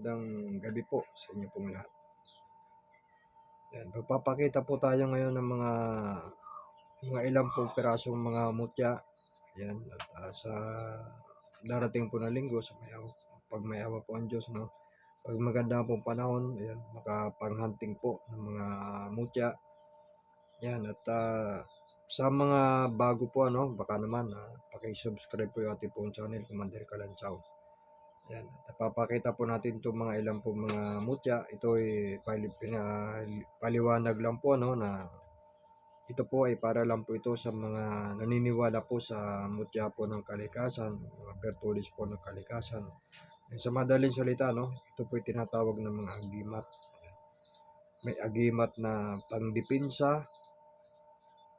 magandang gabi po sa inyo pong lahat. Yan, magpapakita po tayo ngayon ng mga mga ilang pong pirasong mga mutya. Yan, at ah, sa darating po na linggo sa may awa, pag may awa po ang Diyos, no? Pag maganda pong panahon, ayan, makapang-hunting po ng mga mutya. Yan, at ah, sa mga bago po, ano, baka naman, ah, paki-subscribe po yung ating pong channel, Commander Kalanchaw. Yan, napapakita po natin itong mga ilang po mga mutya. Ito ay pali, paliwanag lang po no na ito po ay para lang po ito sa mga naniniwala po sa mutya po ng kalikasan, mga bertulis po ng kalikasan. Sa madaling salita, no, ito po ay tinatawag ng mga agimat. May agimat na pangdipinsa,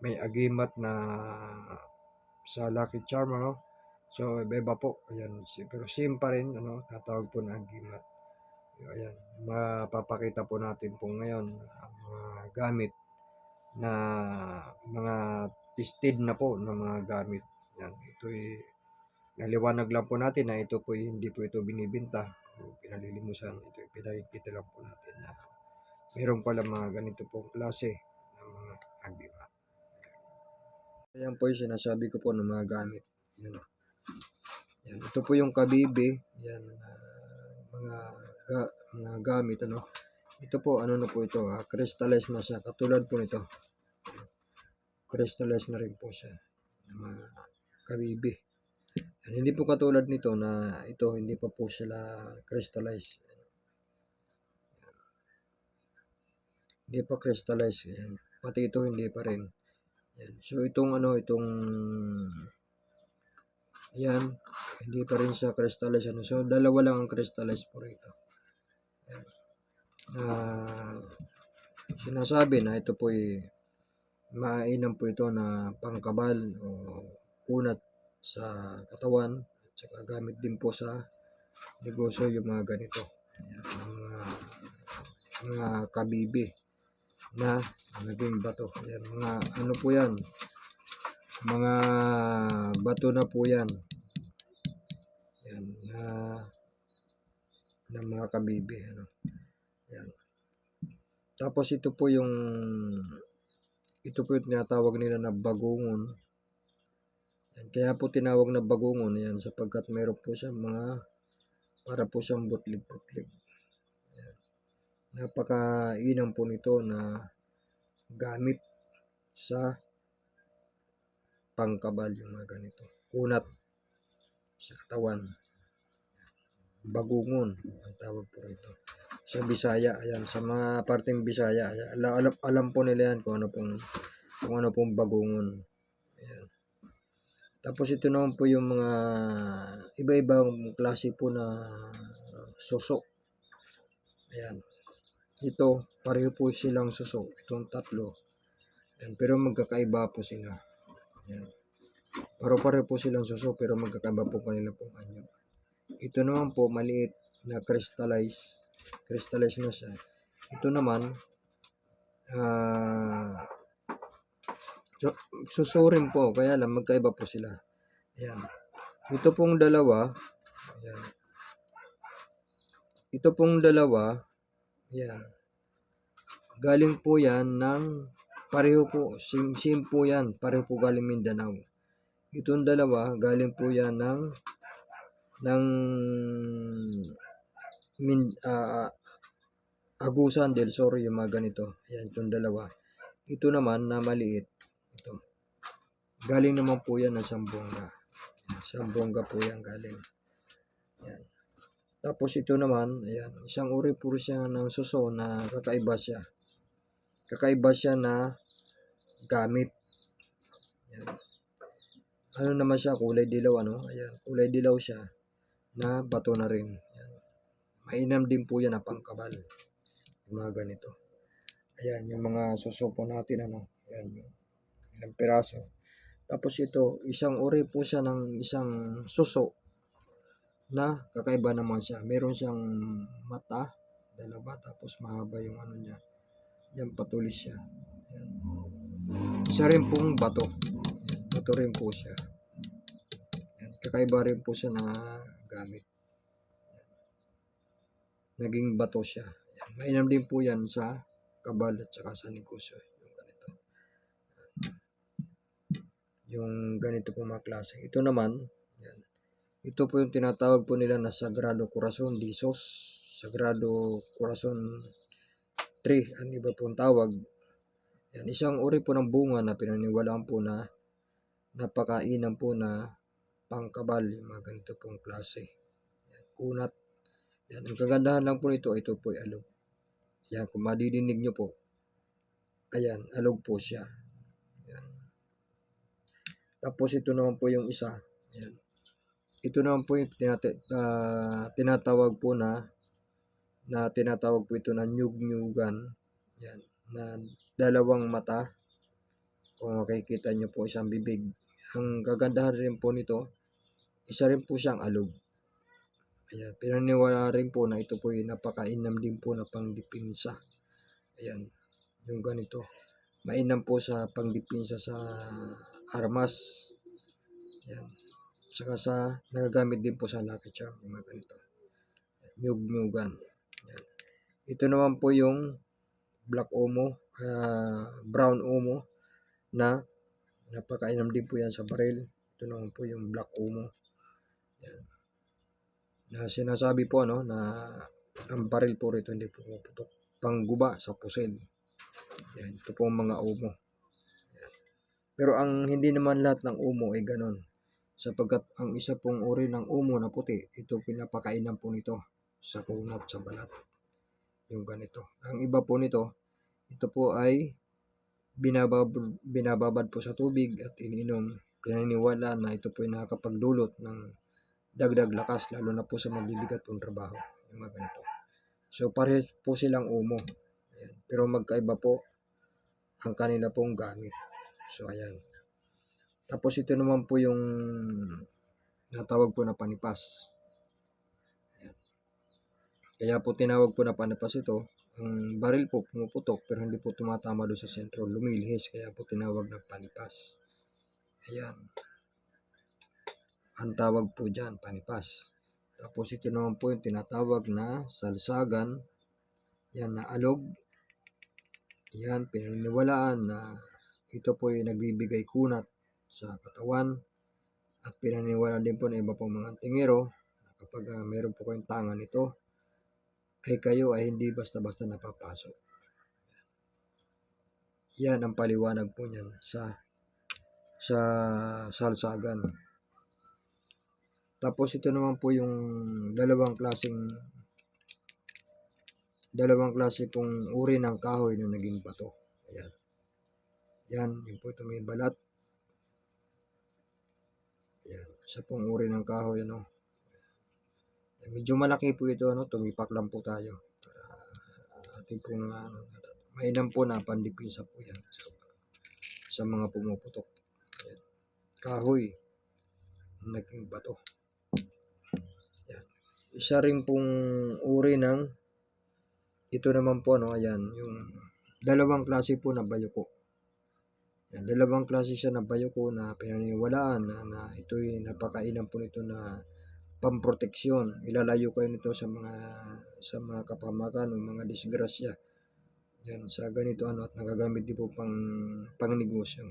may agimat na sa lucky charm, ano, So, iba po. Ayan. Pero same pa rin, ano, tatawag po na agimat. Ayan. Mapapakita po natin po ngayon ang mga gamit na mga tested na po na mga gamit. Yan. Ito ay naliwanag lang po natin na ito po hindi po ito binibinta pinalilimusan. Ito ay pinakikita lang po natin na meron pala mga ganito pong klase ng mga agimat. Ayan po yung sinasabi ko po ng mga gamit. Yan. Yan, ito po yung kabibi, yan ah, mga ga, mga gamit ano. Ito po ano na po ito, ah, crystallized na siya katulad po nito. Crystallized na rin po siya ng mga kabibi. Yan, hindi po katulad nito na ito hindi pa po sila crystallized. Hindi pa crystallized. Yan. Pati ito hindi pa rin. Yan. So itong ano, itong yan, hindi pa rin siya crystallized. Ano. So, dalawa lang ang crystallized po rito. Yan. Ah, sinasabi na ito po ay mainam po ito na pangkabal o kunat sa katawan at saka gamit din po sa negosyo yung mga ganito. Yan, ang mga, mga kabibi na naging bato. Yan, mga ano po yan, mga bato na po yan. Yan, na, na mga kabibi. Ano. Yan. Tapos ito po yung, ito po yung tinatawag nila na bagungon. Yan, kaya po tinawag na bagungon yan sapagkat meron po siya mga, para po siyang butlig-butlig. Yan. Napaka-inam po nito na gamit sa pangkabal yung mga ganito. Kunat sa katawan. Bagungon ang tawag po rito. Sa Bisaya, ayan, sa mga parteng Bisaya, ayan, alam, alam, po nila yan kung ano pong kung ano pong bagungon. Ayan. Tapos ito naman po yung mga iba-ibang klase po na suso. Ayan. Ito, pareho po silang suso. Itong tatlo. Ayan, pero magkakaiba po sila. Ayan. Paro-pareho po silang suso pero magkakaiba po kanila pong anyo. Ito naman po maliit na crystallize. Crystallize na siya. Ito naman so, suso rin po kaya lang magkaiba po sila. Ayan. Ito pong dalawa ayan. Ito pong dalawa ayan. Galing po yan ng pareho po, sim, sim po yan, pareho po galing Mindanao. Itong dalawa, galing po yan ng ng min, ah, Agusan del Sur, yung mga ganito. Ayan, itong dalawa. Ito naman na maliit. Ito. Galing naman po yan ng Sambonga. Sambonga po yan galing. Ayan. Tapos ito naman, ayan, isang uri po siya ng suso na kakaiba siya. Kakaiba siya na gamit. Ayan. Ano naman siya, kulay dilaw, ano? Ayan, kulay dilaw siya na bato na rin. Ayan. Mainam din po yan na pangkabal. Yung mga ganito. Ayan, yung mga suso po natin, ano? Ayan, ilang piraso. Tapos ito, isang uri po siya ng isang suso na kakaiba naman siya. Meron siyang mata, dalawa, tapos mahaba yung ano niya. Yan, patulis siya. Yan. Isa rin pong bato. Yan, bato rin po siya. Kakaiba rin po siya na gamit. naging bato siya. Yan. Mainam din po yan sa kabal at saka sa negosyo. Yung ganito. Yung ganito po mga klase. Ito naman, yan. Ito po yung tinatawag po nila na Sagrado Corazon de Jesus. Sagrado Corazon tree, ang iba pong tawag. Yan, isang uri po ng bunga na pinaniwalaan po na napakainan po na pangkabal, yung mga ganito pong klase. Yan, kunat. Yan, ang kagandahan lang po nito, ito po ay alog. Yan, kung madidinig nyo po, ayan, alog po siya. Yan. Tapos ito naman po yung isa. Yan. Ito naman po yung tinata- ah, tinatawag po na na tinatawag po ito na nyug-nyugan. Yan. Na dalawang mata. Kung makikita nyo po isang bibig. Ang kagandahan rin po nito, isa rin po siyang alog. Ayan. Pinaniwala rin po na ito po yung napakainam din po na pangdipinsa. Ayan. Yung ganito. Mainam po sa pangdipinsa sa armas. Ayan. Saka sa nagagamit din po sa lucky charm. Yung mga ganito. Nyug-nyugan. Ayan. Ito naman po yung black omo, ah, brown omo na napakainam din po yan sa baril. Ito naman po yung black omo. Na sinasabi po ano na ang baril po rito hindi po puputok. Pangguba sa pusel. Yan. Ito po ang mga. Yan. Pero ang hindi naman lahat ng umo ay ganon. Sapagkat ang isa pong uri ng umo na puti, ito pinapakainan po nito sa kunat, sa balat. Yung ganito. Ang iba po nito, ito po ay binabab, binababad po sa tubig at ininom. Pinaniwala na ito po ay nakakapagdulot ng dagdag lakas lalo na po sa mabibigat pong trabaho. Yung mga ganito. So parehas po silang umo. Ayan. Pero magkaiba po ang kanila pong gamit. So ayan. Tapos ito naman po yung natawag po na panipas. Ayan. Kaya po tinawag po na panipas ito. Ang baril po pumuputok pero hindi po tumatama doon sa sentro. Lumilihis kaya po tinawag na panipas. Ayan. Ang tawag po dyan, panipas. Tapos ito naman po yung tinatawag na salsagan. Yan na alog. Yan, pinaniniwalaan na ito po yung nagbibigay kunat sa katawan. At pinaniniwalaan din po ng iba pong mga tingero kapag ah, meron po kayong tangan ito, ay kayo ay hindi basta-basta napapasok. Yan ang paliwanag po niyan sa sa salsagan. Tapos ito naman po yung dalawang klaseng dalawang klase pong uri ng kahoy na naging bato. Ayan. Yan, yun po ito may balat. Ayan, isa pong uri ng kahoy, ano. Medyo malaki po ito, ano, tumipak lang po tayo. Para ating pong, ano, mainam po na pandipisa po yan sa, sa mga pumuputok. Ayan. Kahoy, naging bato. Isa rin pong uri ng ito naman po, no, ayan, yung dalawang klase po na bayuko. Yan, dalawang klase siya na bayuko na pinaniwalaan na, na ito'y napakainan po nito na pamproteksyon. Ilalayo kayo nito sa mga sa mga kapamakan o mga disgrasya. Yan, sa ganito ano at nagagamit din po pang pangnegosyo.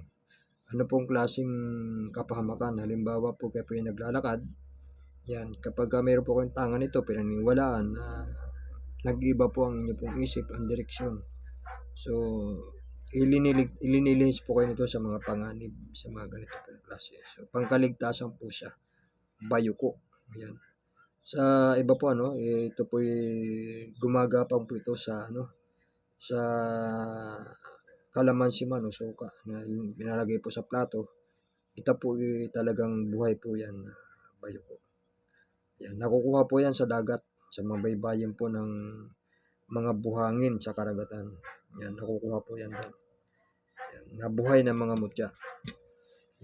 Ano pong klaseng kapahamakan? Halimbawa po kayo naglalakad. Yan, kapag ka mayroon po kayong tangan nito, pinaniwalaan na nag-iba po ang inyong pong isip, ang direksyon. So, ilinilig, ilinilihis po kayo nito sa mga panganib, sa mga ganito pong klase. So, pangkaligtasan po siya. Bayuko. Ayan. Sa iba po ano, ito po gumagapang po ito sa ano, sa kalamansi man o suka na binalagay po sa plato. Ito po talagang buhay po yan na bayuko. Yan, nakukuha po yan sa dagat, sa mga baybayin po ng mga buhangin sa karagatan. Yan, nakukuha po yan doon. Yan, nabuhay ng mga mutya.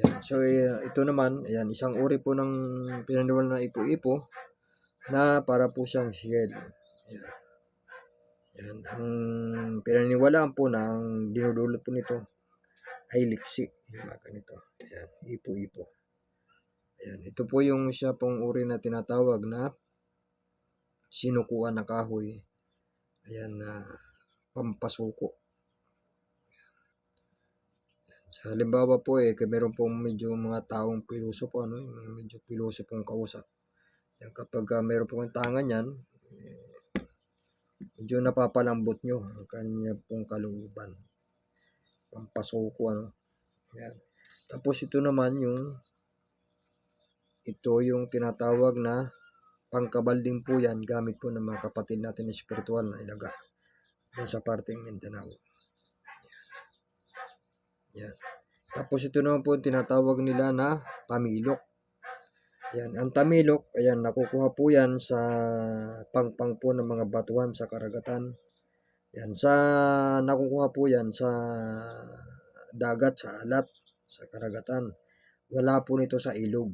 Yan. So, eh, ito naman, ayan, isang uri po ng pinaniwala na ipo-ipo na para po siyang shell. Yan. Yan. Ang pinaniwalaan po na ang dinudulot po nito ay liksi. Yung mga ganito. Yan. Ipo-ipo. Ayan. Ito po yung siya pong uri na tinatawag na sinukuan na kahoy. Ayan na pampasuko. Sa halimbawa po eh, kung meron pong medyo mga taong pilosopo, ano, yung medyo pilosopong kausap. Yan, kapag uh, meron pong tangan yan, eh, medyo napapalambot nyo ang kanya pong kalooban. Pampasuko, ano. Yan. Tapos ito naman yung ito yung tinatawag na pangkabalding po yan gamit po ng mga kapatid natin espiritual na ilaga yan sa parting Mindanao. Yan. Tapos ito naman po tinatawag nila na tamilok. Yan. Ang tamilok, ayan, nakukuha po yan sa pangpang po ng mga batuhan sa karagatan. Yan. Sa, nakukuha po yan sa dagat, sa alat, sa karagatan. Wala po nito sa ilog.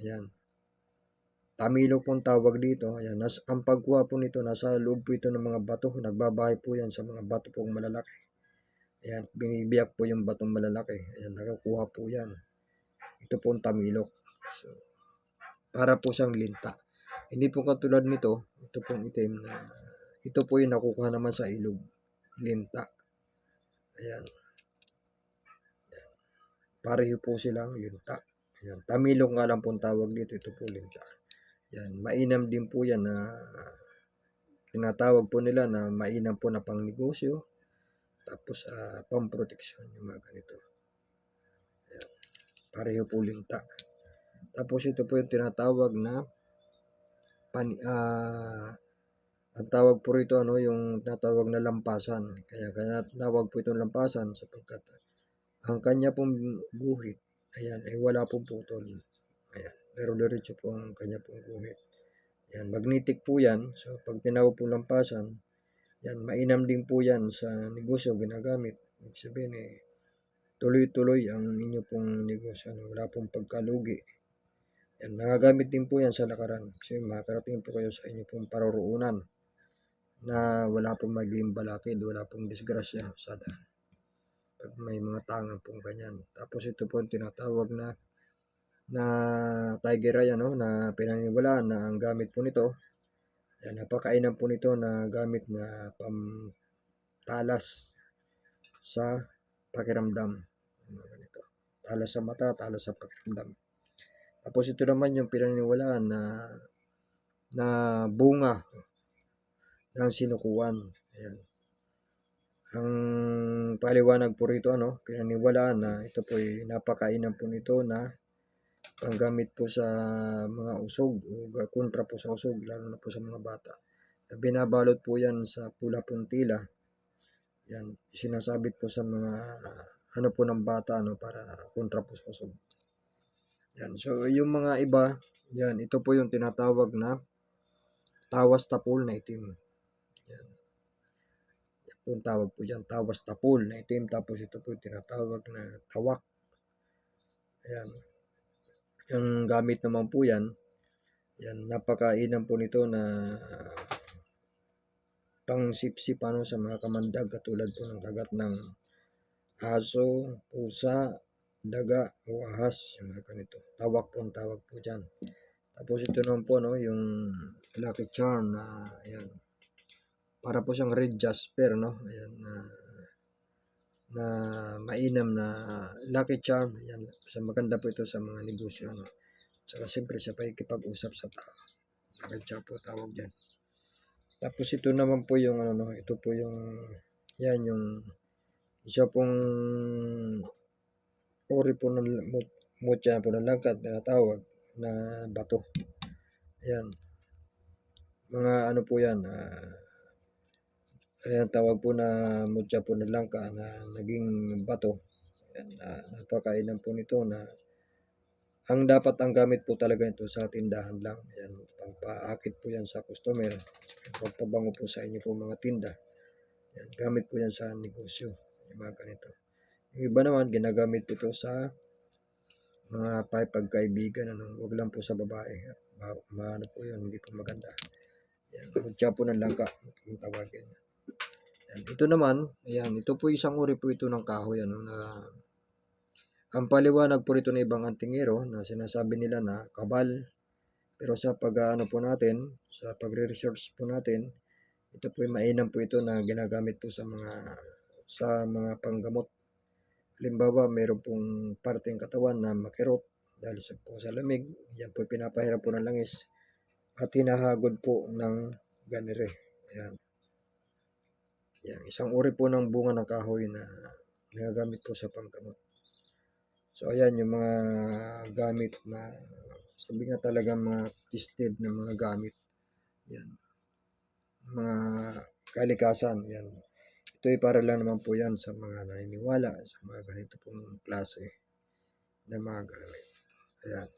Ayan. Tamilok pong tawag dito. Ayan. Nas, ang pagkuha po nito, nasa loob po ito ng mga bato. Nagbabahay po yan sa mga bato pong malalaki. Ayan. Binibiyak po yung batong malalaki. Ayan. Nakakuha po yan. Ito po ang tamilok. So, para po siyang linta. Hindi po katulad nito. Ito pong itim na ito po yung nakukuha naman sa ilog. Linta. Ayan. Pareho po silang linta. Ayan. Tamilok nga lang pong tawag dito. Ito po linta. Yan. Mainam din po yan na tinatawag po nila na mainam po na pang negosyo. Tapos uh, pang proteksyon yung mga ganito. Ayan. Pareho po linta. Tapos ito po yung tinatawag na pan, uh, ang tawag po rito ano yung tinatawag na lampasan. Kaya kaya tawag po itong lampasan sapagkat ang kanya pong guhit, ayan, ay wala pong putol. Ayan, pero diretso po ang kanya pong guhit. Ayan, magnetic po yan. So, pag tinawag po lampasan, yan, mainam din po yan sa negosyo ginagamit. Ibig sabihin eh, tuloy-tuloy ang inyo pong negosyo. Ano, wala pong pagkalugi. Yan, nagagamit din po yan sa lakaran. Kasi makakarating po kayo sa inyo pong paroroonan na wala pong maging balakid, wala pong disgrasya sa daan pag may mga tangan pong ganyan. Tapos ito po ang tinatawag na na tiger eye ano, na pinaniniwalaan na ang gamit po nito yan, napakainan po nito na gamit na pam talas sa pakiramdam. Ganito. Talas sa mata, talas sa pakiramdam. Tapos ito naman yung pinaniniwalaan na na bunga ng sinukuan. Ayan. Ang paliwanag po rito, ano, pinaniwalaan na ito po ay napakainan po nito na panggamit po sa mga usog o kontra po sa usog, lalo na po sa mga bata. Binabalot po yan sa pula puntila. Yan, sinasabit po sa mga ano po ng bata ano, para kontra po sa usog. Yan, so yung mga iba, yan, ito po yung tinatawag na tawas tapul na itim. Yan yung tawag po dyan, tawas tapul na itim. Tapos ito po tinatawag na tawak. Ayan. Yung gamit naman po yan, yan, napakainam po nito na pang sip-sip ano, sa mga kamandag katulad po ng kagat ng aso, pusa, daga o ahas, yung mga ganito. Tawak po ang tawag po dyan. Tapos ito naman po, no, yung lucky charm na, ayan, para po siyang red jasper no? Ayan na na mainam na lucky charm. Ayan sa maganda po ito sa mga negosyo no saka siyempre sa pakikipag-usap sa tao. Lucky charm po tawag diyan tapos ito naman po yung ano no? Ito po yung yan yung isa pong ori po ng mutya po ng langkat na tawag na bato. Ayan. Mga ano po yan uh, kaya tawag po na mutya po na langka na naging bato. Yan, uh, napakainan po nito na ang dapat ang gamit po talaga nito sa tindahan lang. Yan, pangpaakit po yan sa customer. Pagpabango po sa inyo po mga tinda. Yan, gamit po yan sa negosyo. Yung mga ganito. Yung iba naman, ginagamit po ito sa mga pagkaibigan. Ano, huwag lang po sa babae. Ma, ma ano po yun, hindi po maganda. Yan, mutya po ng langka. Yung tawagin. Yan. Ito naman, ayan, ito po isang uri po ito ng kahoy, ano, na ang paliwanag po rito ng ibang antingero na sinasabi nila na kabal, Pero sa pag-aano po natin, sa pagre-research po natin, ito po mainam po ito na ginagamit po sa mga sa mga panggamot. Halimbawa, mayroon pong parteng katawan na makirot dahil sa po sa lamig, yan po pinapahiram po ng langis at hinahagod po ng ganire. Ayan. Yan, isang uri po ng bunga ng kahoy na ginagamit po sa panggamot. So ayan yung mga gamit na sabi nga talaga mga tested na mga gamit. Yan. Mga kalikasan. Yan. Ito ay para lang naman po yan sa mga naniniwala sa mga ganito pong klase na mga gamit. Ayan.